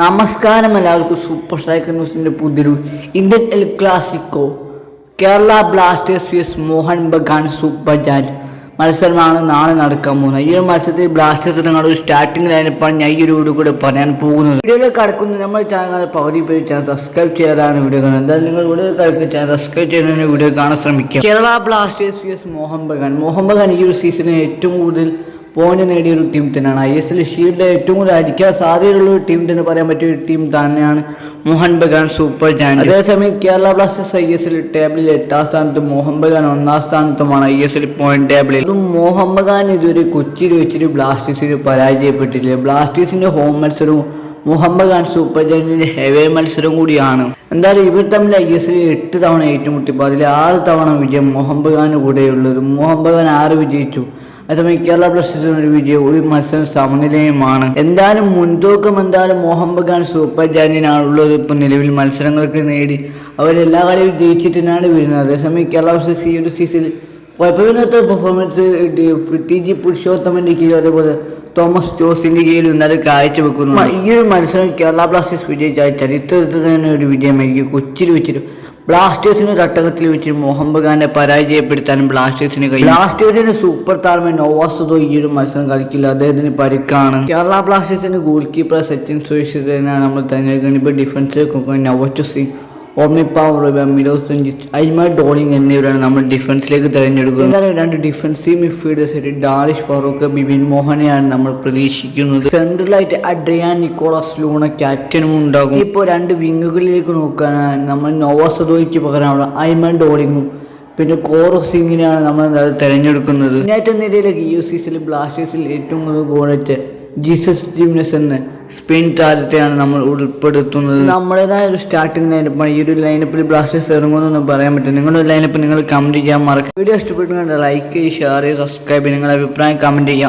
നമസ്കാരം എല്ലാവർക്കും super striker ന്യൂസിന്റെ പുതിയൊരു Indian El Clasico Kerala Blasters VS Mohun Bagan super giant മത്സരമാണ് നാളെ നടക്കാൻ പോകുന്നത്. ഈ ഒരു മത്സരത്തിൽ ബ്ലാസ്റ്റേഴ്സ് നിങ്ങൾ ഒരു സ്റ്റാർട്ടിംഗ് ലൈനപ്പാണ് ഞാൻ ഈ ഒരു വീഡിയോ കൂടെ പറയാൻ പോകുന്നത്. വീഡിയോയിൽ കിടക്കുന്നത് നമ്മൾ ചാനൽ പകുതി പേര് ചാനൽ സബ്സ്ക്രൈബ് ചെയ്യാതാണ് വീഡിയോ കാണുന്നത്. എന്തായാലും നിങ്ങൾ വീഡിയോ കിടക്കുന്ന ചാനൽ സബ്സ്ക്രൈബ് ചെയ്യുന്ന വീഡിയോ കാണാൻ ശ്രമിക്കുക. കേരള ബ്ലാസ്റ്റേഴ്സ് വിയസ് മോഹൻ ബഗാൻ മോഹൻ ബഗാൻ ഈ ഒരു സീസണിൽ ഏറ്റവും കൂടുതൽ പോയിന്റ് നേടിയ ഒരു ടീം തന്നെയാണ്. ഐ എസ് എൽ ഷീൽഡ് ഏറ്റവും കൂടുതൽ അടിക്കാൻ സാധ്യതയുള്ള ഒരു ടീം തന്നെ പറയാൻ പറ്റിയ ഒരു ടീം തന്നെയാണ് മോഹൻ ബഗാൻ സൂപ്പർ ജയന്റ് അതേസമയം Kerala Blasters I S L ടേബിളിൽ എട്ടാം സ്ഥാനത്തും മോഹൻ ബഗാൻ ഒന്നാം സ്ഥാനത്തുമാണ് ഐ എസ് എൽ പോയിന്റ് ടേബിളിൽ അതും മോഹൻ ബഗാൻ ഇതുവരെ കൊച്ചിയിൽ വെച്ചിട്ട് ബ്ലാസ്റ്റേഴ്സിന് പരാജയപ്പെട്ടില്ല ബ്ലാസ്റ്റേഴ്സിന്റെ ഹോം മത്സരവും മോഹൻ ബഗാൻ സൂപ്പർ ജയന്റിന്റെ ഹെവേ മത്സരം കൂടിയാണ്. എന്തായാലും ഇവർ തമ്മിൽ ഐ എസ് എൽ എട്ട് തവണ ഏറ്റുമുട്ടിപ്പോൾ അതിൽ ആറ് തവണ വിജയം മോഹൻ ബഗാന് കൂടെയുള്ളത്. മോഹൻ ബഗാൻ ആറ് വിജയിച്ചു. അതേസമയം കേരള ബ്ലാസ്റ്റേഴ്സിന് ഒരു വിജയം ഒരു മത്സരം സമനിലയുമാണ്. എന്തായാലും മുൻതൂക്കം എന്തായാലും മോഹൻ ബഗാൻ സൂപ്പർ ജാനിയനാണുള്ളത്. ഇപ്പോൾ നിലവിൽ മത്സരങ്ങൾക്ക് നേടി അവരെല്ലാ കളിയും ജയിച്ചിട്ട് തന്നെയാണ് വരുന്നത്. അതേസമയം കേരള ബ്ലാസ്റ്റേഴ്സ് ഈ ഒരു സീസണിൽ കുഴപ്പമില്ലാത്ത പെർഫോമൻസ് ടി ജി പുരുഷോത്തമന്റെ കീഴിൽ അതേപോലെ തോമസ് ജോസിന്റെ കീഴിൽ ഇന്നലെ കാഴ്ചവെക്കുന്നു. ഈ ഒരു മത്സരം കേരള ബ്ലാസ്റ്റേഴ്സ് വിജയിച്ച ചരിത്രത്തിൽ തന്നെ ഒരു വിജയമായിരിക്കും. കൊച്ചിയിൽ വെച്ചിട്ട് ബ്ലാസ്റ്റേഴ്സിന് തട്ടകത്തിൽ വെച്ച് മുഹമ്മദ് ഖാനെ പരാജയപ്പെടുത്താനും ബ്ലാസ്റ്റേഴ്സിന് കഴിയും. ബ്ലാസ്റ്റേഴ്സിന് സൂപ്പർ താരമൻ നോവാസതോ ഈ ഒരു മത്സരം കളിക്കില്ല. അദ്ദേഹത്തിന് പരിക്കാണ്. കേരള ബ്ലാസ്റ്റേഴ്സിന് ഗോൾ കീപ്പർ സച്ചിൻ സുരക്ഷിതനാണ് നമ്മൾ തിരഞ്ഞെടുക്കുന്നത്. ഇപ്പോൾ ഡിഫൻസ് നവച്ചു സിംഗ് ഓമിപ്പാവ് മിലോസ് തുഞ്ചിത്ത് അജ്മൽ ഡോളിംഗ് എന്നിവരാണ് നമ്മൾ ഡിഫൻസിലേക്ക് തിരഞ്ഞെടുക്കുന്നത്. രണ്ട് ഡിഫൻസീവ് മിഡ്ഫീൽഡേഴ്സ് ആയിട്ട് ഡാലിഷ് ഫറൂഖ് ബിബിൻ മോഹനെയാണ് നമ്മൾ പ്രതീക്ഷിക്കുന്നത്. സെൻട്രലായിട്ട് അഡ്രിയാൻ നിക്കോളാസ് ലൂണ ക്യാപ്റ്റനും ഉണ്ടാകും. ഇപ്പോൾ രണ്ട് വിങ്ങുകളിലേക്ക് നോക്കാൻ നമ്മൾ നോവാസദോയ്ക്ക് പകരം അവിടെ അയ്മൻ ഡോളിങ്ങും പിന്നെ കോറോ സിംഗിനെയാണ് നമ്മൾ തിരഞ്ഞെടുക്കുന്നത്. യുണൈറ്റഡ് നിരയിലേക്ക് യു സി സിയിൽ ബ്ലാസ്റ്റേഴ്സിൽ ഏറ്റവും കൂടുതൽ ഗോളടിച്ച ജീസസ് ജിംനസ് എന്ന സ്പെയിൻ താരത്തെയാണ് നമ്മൾ ഉൾപ്പെടുത്തുന്നത്. നമ്മുടേതായ ഒരു സ്റ്റാർട്ടിംഗ് ലൈനപ്പ് ഈ ഒരു ലൈനപ്പിൽ ബ്ലാസ്റ്റേഴ്സ് ഇറങ്ങുമെന്നൊന്നും പറയാൻ പറ്റും നിങ്ങളുടെ ലൈനപ്പ് നിങ്ങൾ കമന്റ് ചെയ്യാൻ മറക്കും വീഡിയോ ഇഷ്ടപ്പെട്ടുകൊണ്ട് ലൈക്ക് ചെയ്യുക ഷെയർ ചെയ്യുക സബ്സ്ക്രൈബ് ചെയ്യുക നിങ്ങളുടെ അഭിപ്രായം കമന്റ് ചെയ്യുക